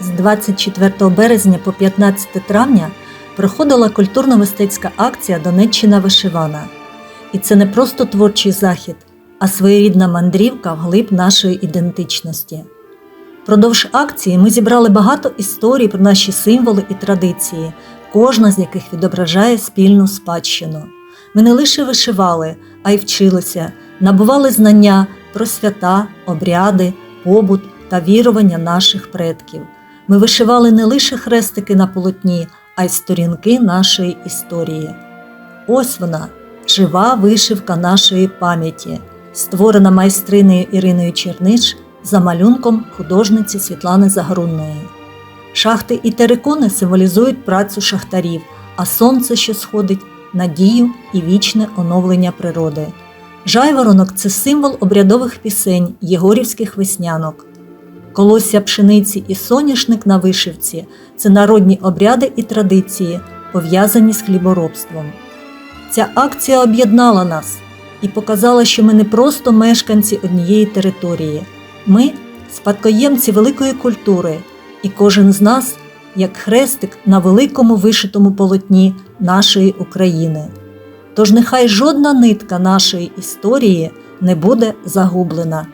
З 24 березня по 15 травня проходила культурно-мистецька акція Донеччина вишивана. І це не просто творчий захід, а своєрідна мандрівка вглиб нашої ідентичності. Продовж акції ми зібрали багато історій про наші символи і традиції, кожна з яких відображає спільну спадщину. Ми не лише вишивали, а й вчилися, набували знання про свята, обряди, побут та вірування наших предків. Ми вишивали не лише хрестики на полотні, а й сторінки нашої історії. Ось вона, жива вишивка нашої пам'яті, створена майстринею Іриною Чернич за малюнком художниці Світлани Загрунної. Шахти і терикони символізують працю шахтарів, а сонце, що сходить, надію і вічне оновлення природи. Жайворонок це символ обрядових пісень, єгорівських веснянок. Колосся пшениці і соняшник на вишивці це народні обряди і традиції, пов'язані з хліборобством. Ця акція об'єднала нас і показала, що ми не просто мешканці однієї території, ми спадкоємці великої культури, і кожен з нас як хрестик на великому вишитому полотні нашої України. Тож нехай жодна нитка нашої історії не буде загублена.